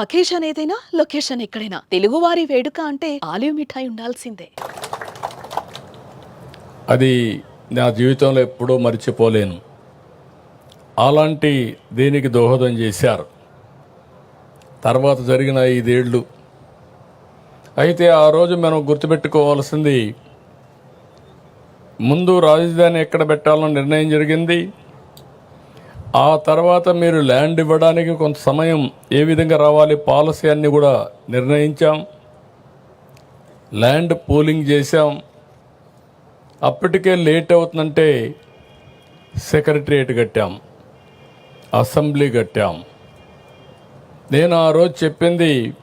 Occasion ఏదైనా location ఎక్కడైనా. తెలుగువారి వేడుక అంటే ఆలివ్ మిఠాయి ఉండాల్సిందే. అది నా జీవితంలో ఎప్పుడూ మర్చిపోలేను. అలాంటి దీనికి దోహదం చేశారు. తర్వాత జరిగిన ఐదేళ్ళు అయితే ఆ రోజు మనం గుర్తుపెట్టుకోవాల్సింది ముందు రాజధాని ఎక్కడ పెట్టాలని నిర్ణయం జరిగింది ఆ తర్వాత మీరు ల్యాండ్ ఇవ్వడానికి కొంత సమయం ఏ విధంగా రావాలి పాలసీ అన్ని కూడా నిర్ణయించాం. ల్యాండ్ పూలింగ్ చేశాం. అప్పటికే లేట్ అవుతుందంటే సెక్రటరియట్ కట్టాం. అసెంబ్లీ కట్టాం. నేను ఆ రోజు చెప్పింది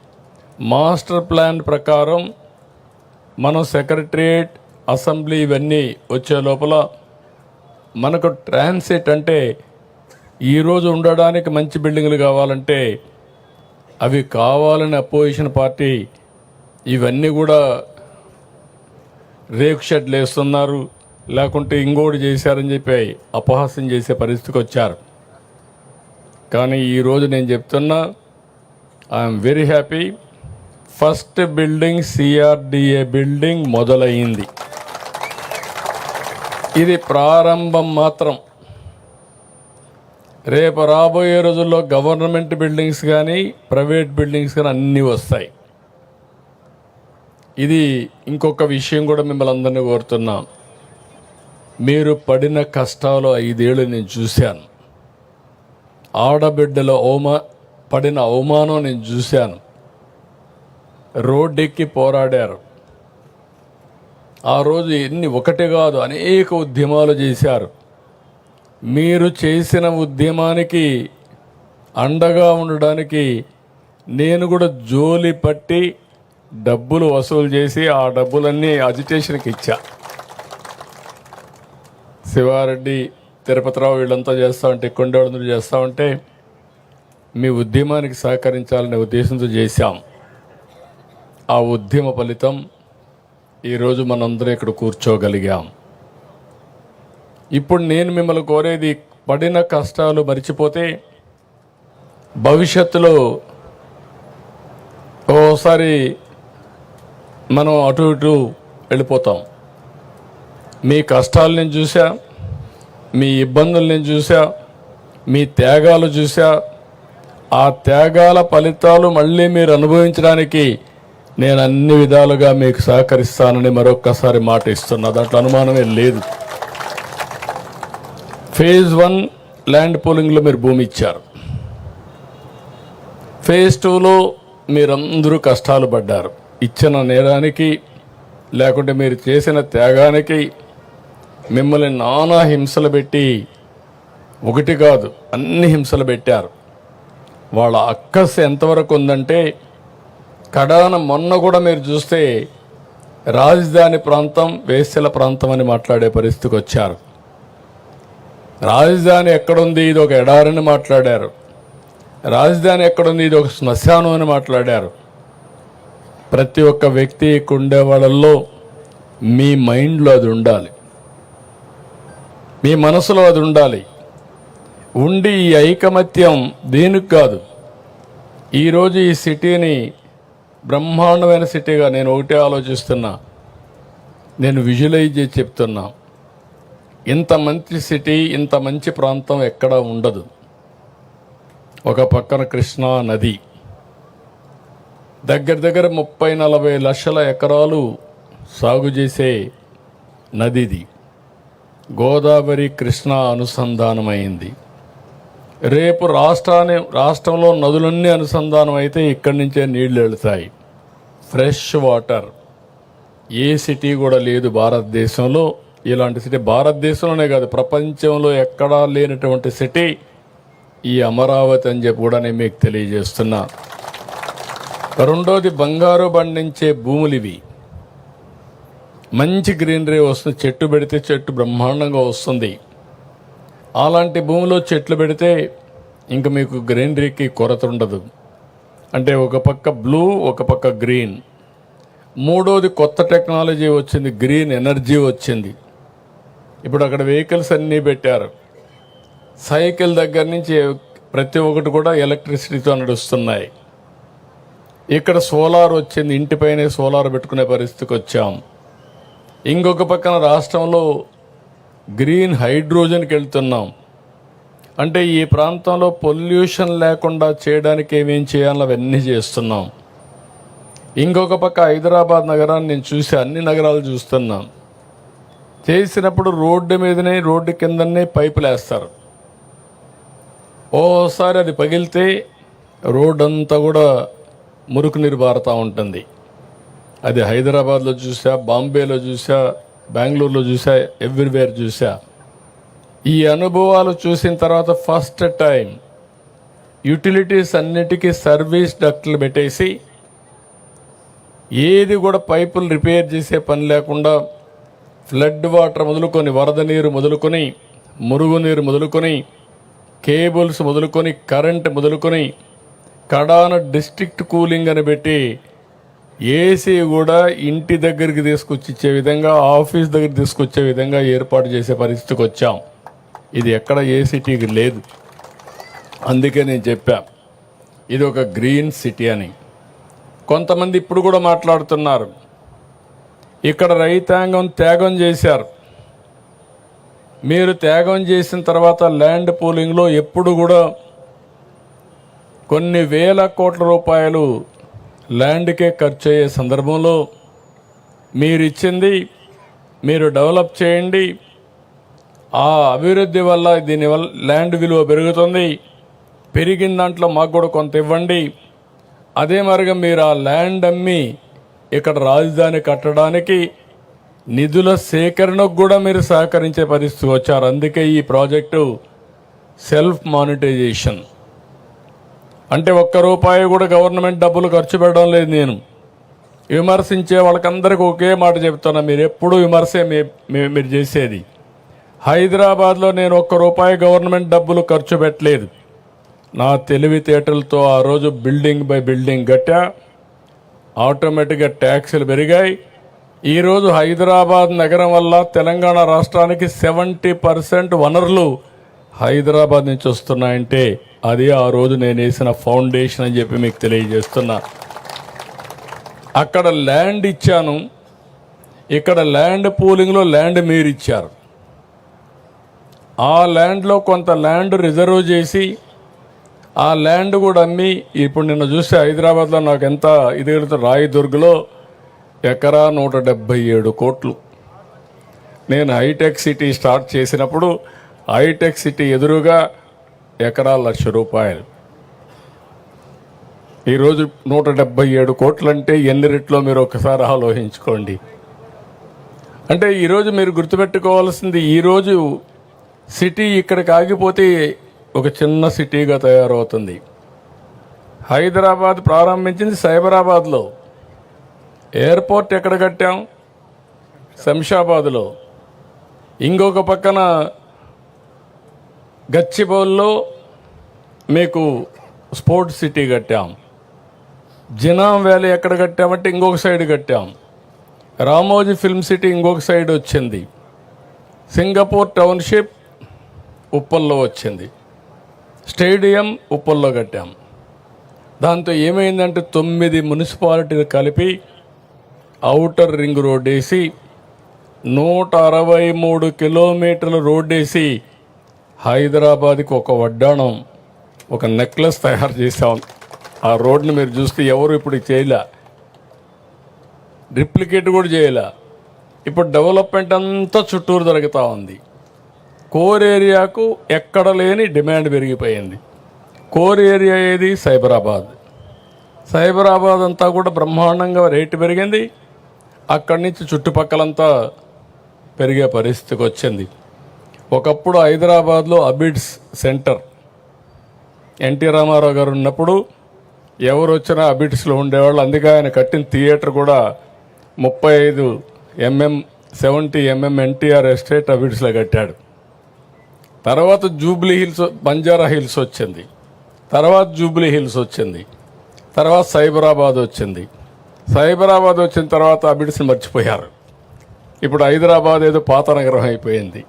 మాస్టర్ ప్లాన్ ప్రకారం మనం సెక్రటరియేట్ అసెంబ్లీ ఇవన్నీ వచ్చే లోపల మనకు ట్రాన్సిట్ అంటే ఈరోజు ఉండడానికి మంచి బిల్డింగ్లు కావాలంటే అవి కావాలని అపోజిషన్ పార్టీ ఇవన్నీ కూడా రేకు షెడ్లు వేస్తున్నారు లేకుంటే ఇంకోటి చేశారని చెప్పి అపహాస్యం చేసే పరిస్థితికి వచ్చారు. కానీ ఈరోజు నేను చెప్తున్నా I'm very happy first building CRDA building మొదలైంది. ఇది ప్రారంభం మాత్రం. రేపు రాబోయే రోజుల్లో గవర్నమెంట్ బిల్డింగ్స్ కానీ ప్రైవేట్ బిల్డింగ్స్ కానీ అన్నీ వస్తాయి. ఇది ఇంకొక విషయం కూడా మిమ్మల్ని అందరినీ కోరుతున్నాం. మీరు పడిన కష్టాలు ఐదేళ్ళు నేను చూశాను. ఆడబిడ్డల అవమా పడిన అవమానం నేను చూశాను. రోడ్డెక్కి పోరాడారు. ఆ రోజు ఎన్ని ఒకటి కాదు అనేక ఉద్యమాలు చేశారు. మీరు చేసిన ఉద్యమానికి అండగా ఉండడానికి నేను కూడా జోలి పట్టి డబ్బులు వసూలు చేసి ఆ డబ్బులన్నీ అజిటేషన్కి ఇచ్చా. శివారెడ్డి తిరుపతిరావు వీళ్ళంతా చేస్తా ఉంటే కొండవడంతో చేస్తా ఉంటే మీ ఉద్యమానికి సహకరించాలనే ఉద్దేశంతో చేశాం. ఆ ఉద్యమ ఫలితం ఈరోజు మనందరం ఇక్కడ కూర్చోగలిగాం. ఇప్పుడు నేను మిమ్మల్ని కోరేది పడిన కష్టాలు మర్చిపోతే భవిష్యత్తులో ఓసారి మనం అటు ఇటు వెళ్ళిపోతాం. మీ కష్టాలు నేను చూసా మీ ఇబ్బందులు నేను చూసా మీ త్యాగాలు చూసా ఆ త్యాగాల ఫలితాలు మళ్ళీ మీరు అనుభవించడానికి నేను అన్ని విధాలుగా మీకు సహకరిస్తానని మరొక్కసారి మాట ఇస్తున్నా. దాంట్లో అనుమానమే లేదు. ఫేజ్ వన్ ల్యాండ్ పోలింగ్లో మీరు భూమి ఇచ్చారు. ఫేజ్ టూలో మీరందరూ కష్టాలు పడ్డారు. ఇచ్చిన నేరానికి లేకుంటే మీరు చేసిన త్యాగానికి మిమ్మల్ని నానా హింసలు పెట్టి ఒకటి కాదు అన్ని హింసలు పెట్టారు. వాళ్ళ అక్కస్ ఎంతవరకు ఉందంటే కడాన మొన్న కూడా మీరు చూస్తే రాజధాని ప్రాంతం వేసెల ప్రాంతం అని మాట్లాడే పరిస్థితికి వచ్చారు. రాజధాని ఎక్కడుంది? ఇది ఒక ఎడారని మాట్లాడారు. రాజధాని ఎక్కడుంది? ఇది ఒక శ్మశానం అని మాట్లాడారు. ప్రతి ఒక్క వ్యక్తి ఉండే వాళ్ళల్లో మీ మైండ్లో అది ఉండాలి. మీ మనసులో అది ఉండాలి. ఉండి ఈ ఐకమత్యం దేనికి కాదు. ఈరోజు ఈ సిటీని బ్రహ్మాండమైన సిటీగా నేను ఒకటే ఆలోచిస్తున్నా. నేను విజువలైజ్ చేసి చెప్తున్నా. ఇంత మంచి సిటీ ఇంత మంచి ప్రాంతం ఎక్కడ ఉండదు. ఒక పక్కన కృష్ణా నది. దగ్గర దగ్గర ముప్పై నలభై లక్షల ఎకరాలు సాగు చేసే నదిది. గోదావరి కృష్ణ అనుసంధానమైంది. రేపు రాష్ట్రాన్ని రాష్ట్రంలో నదులన్నీ అనుసంధానం అయితే ఇక్కడి నుంచే నీళ్ళు వెళ్తాయి. Fresh water. ఏ సిటీ కూడా లేదు భారతదేశంలో. ఇలాంటి సిటీ భారతదేశంలోనే కాదు ప్రపంచంలో ఎక్కడా లేనటువంటి సిటీ ఈ అమరావతి అని చెప్పి కూడా నేను మీకు తెలియజేస్తున్నా. రెండోది బంగారు పండించే భూములు ఇవి. మంచి గ్రీనరీ వస్తుంది చెట్టు పెడితే చెట్టు బ్రహ్మాండంగా వస్తుంది. అలాంటి భూమిలో చెట్లు పెడితే ఇంక మీకు గ్రీనరీకి కొరత ఉండదు. అంటే ఒక పక్క బ్లూ ఒక పక్క గ్రీన్. మూడోది కొత్త టెక్నాలజీ వచ్చింది గ్రీన్ ఎనర్జీ వచ్చింది. ఇప్పుడు అక్కడ వెహికల్స్ అన్నీ పెట్టారు. సైకిల్ దగ్గర నుంచి ప్రతి ఒక్కటి కూడా ఎలక్ట్రిసిటీతో నడుస్తున్నాయి. ఇక్కడ సోలార్ వచ్చింది ఇంటిపైనే సోలార్ పెట్టుకునే పరిస్థితికి వచ్చాం. ఇంకొక పక్కన రాష్ట్రంలో గ్రీన్ హైడ్రోజన్కి వెళ్తున్నాం. అంటే ఈ ప్రాంతంలో పొల్యూషన్ లేకుండా చేయడానికి ఏమేం చేయాలో అవన్నీ చేస్తున్నాం. ఇంకొక పక్క హైదరాబాద్ నగరాన్ని నేను చూసి అన్ని నగరాలు చూస్తున్నాం. చేసినప్పుడు రోడ్డు మీదనే రోడ్డు కిందనే పైపులు వేస్తారు ఓసారి అది పగిలితే రోడ్ అంతా కూడా మురుకు నీరు బారుతూ ఉంటుంది. అది హైదరాబాద్లో చూసా బాంబేలో చూసా బెంగళూరులో చూసా ఎవ్రీవేర్ చూసా. ఈ అనుభవాలు చూసిన తర్వాత ఫస్ట్ టైం యూటిలిటీస్ అన్నిటికీ సర్వీస్ డక్ట్లు పెట్టేసి ఏది కూడా పైపులు రిపేర్ చేసే పని లేకుండా ఫ్లడ్ వాటర్ మొదలుకొని వరద నీరు మొదలుకొని మురుగునీరు మొదలుకొని కేబుల్స్ మొదలుకొని కరెంట్ మొదలుకొని కడాన డిస్ట్రిక్ట్ కూలింగ్ అని పెట్టి ఏసీ కూడా ఇంటి దగ్గరికి తీసుకొచ్చి ఇచ్చే విధంగా ఆఫీస్ దగ్గర తీసుకొచ్చే విధంగా ఏర్పాటు చేసే పరిస్థితికి వచ్చాం. ఇది ఎక్కడ ఏ సిటీకి లేదు. అందుకే నేను చెప్పా ఇది ఒక గ్రీన్ సిటీ అని. కొంతమంది ఇప్పుడు కూడా మాట్లాడుతున్నారు ఇక్కడ రైతాంగం త్యాగం చేశారు. మీరు త్యాగం చేసిన తర్వాత ల్యాండ్ పూలింగ్లో ఎప్పుడు కూడా కొన్ని వేల కోట్ల రూపాయలు ల్యాండ్కే ఖర్చు అయ్యే సందర్భంలో మీరు ఇచ్చింది మీరు డెవలప్ చేయండి. ఆ అభివృద్ధి వల్ల దీనివల్ల ల్యాండ్ విలువ పెరుగుతుంది. పెరిగిన దాంట్లో మాకు కూడా కొంత ఇవ్వండి. అదే మరిగా మీరు ఆ ల్యాండ్ అమ్మి ఇక్కడ రాజధాని కట్టడానికి నిధుల సేకరణకు కూడా మీరు సహకరించే పరిస్థితి వచ్చారు. అందుకే ఈ ప్రాజెక్టు సెల్ఫ్ మానిటైజేషన్. అంటే ఒక్క రూపాయి కూడా గవర్నమెంట్ డబ్బులు ఖర్చు పెట్టడం లేదు నేను. విమర్శించే వాళ్ళకందరికీ ఒకే మాట చెప్తున్నా మీరు ఎప్పుడు విమర్శే మీ- మీరు చేసేది. హైదరాబాద్లో నేను ఒక్క రూపాయి గవర్నమెంట్ డబ్బులు ఖర్చు పెట్టలేదు. నా తెలివితేటలతో ఆ రోజు బిల్డింగ్ బై బిల్డింగ్ కట్టా. ఆటోమేటిక్గా ట్యాక్సులు పెరిగాయి. ఈరోజు హైదరాబాద్ నగరం వల్ల తెలంగాణ రాష్ట్రానికి సెవెంటీ పర్సెంట్ వనరులు హైదరాబాద్ నుంచి వస్తున్నాయంటే అది ఆ రోజు నేను వేసిన ఫౌండేషన్ అని చెప్పి మీకు తెలియజేస్తున్నా. అక్కడ ల్యాండ్ ఇచ్చాను. ఇక్కడ ల్యాండ్ పూలింగ్లో ల్యాండ్ మీరు ఇచ్చారు ఆ ల్యాండ్లో కొంత ల్యాండ్ రిజర్వ్ చేసి ఆ ల్యాండ్ కూడా అమ్మి ఇప్పుడు నిన్న చూస్తే హైదరాబాద్లో నాకు ఎంత ఇది కడుతుంది రాయదుర్గ్లో ఎకరా నూట డెబ్బై ఏడు కోట్లు. నేను హైటెక్ సిటీ స్టార్ట్ చేసినప్పుడు హైటెక్ సిటీ ఎదురుగా ఎకరా లక్ష రూపాయలు. ఈరోజు నూట డెబ్బై ఏడు కోట్లు అంటే ఎన్ని రెట్లో మీరు ఒకసారి ఆలోచించుకోండి. అంటే ఈరోజు మీరు గుర్తుపెట్టుకోవాల్సింది ఈరోజు సిటీ ఇక్కడికి ఆగిపోతే ఒక చిన్న సిటీగా తయారవుతుంది. హైదరాబాద్ ప్రారంభించింది సైబరాబాద్లో. ఎయిర్పోర్ట్ ఎక్కడ కట్టాం? శంషాబాద్లో. ఇంకొక పక్కన గచ్చిబౌల్లో మీకు స్పోర్ట్స్ సిటీ కట్టాం. జినాం వ్యాలీ ఎక్కడ కట్టామంటే ఇంకొక సైడ్ కట్టాం. రామోజీ ఫిల్మ్ సిటీ ఇంకొక సైడ్ వచ్చింది. సింగపూర్ టౌన్షిప్ ఉప్పల్లో వచ్చింది. స్టేడియం ఉప్పల్లో కట్టాం. దాంతో ఏమైందంటే తొమ్మిది మున్సిపాలిటీలు కలిపి అవుటర్ రింగ్ రోడ్ వేసి నూట అరవై మూడు కిలోమీటర్ల రోడ్ వేసి హైదరాబాద్కి ఒక వడ్డాణం ఒక నెక్లెస్ తయారు చేసాం ఆ రోడ్ని మీరు చూస్తే ఎవరు ఇప్పుడు చేయలే. రిప్లికేట్ కూడా చేయలే. ఇప్పుడు డెవలప్మెంట్ అంతా చుట్టూరు జరుగుతూ ఉంది. కోర్ ఏరియాకు ఎక్కడ లేని డిమాండ్ పెరిగిపోయింది. కోర్ ఏరియా ఏది? సైబరాబాద్. సైబరాబాద్ అంతా కూడా బ్రహ్మాండంగా రేటు పెరిగింది. అక్కడి నుంచి చుట్టుపక్కలంతా పెరిగే పరిస్థితికి వచ్చింది. ఒకప్పుడు హైదరాబాద్లో అబిడ్స్ సెంటర్. ఎన్టీ రామారావు గారు ఉన్నప్పుడు ఎవరు వచ్చినా అబిడ్స్లో ఉండేవాళ్ళు. అందుకే ఆయన కట్టిన థియేటర్ కూడా ముప్పై ఐదు MM seventy MM NTR estate అబిడ్స్లో కట్టాడు. తర్వాత జూబ్లీ హిల్స్ బంజారా హిల్స్ వచ్చింది. తర్వాత జూబ్లీ హిల్స్ వచ్చింది. తర్వాత సైబరాబాద్ వచ్చింది. సైబరాబాద్ వచ్చిన తర్వాత అబిడ్స్ని మర్చిపోయారు. ఇప్పుడు హైదరాబాద్ ఏదో పాత నగరం అయిపోయింది.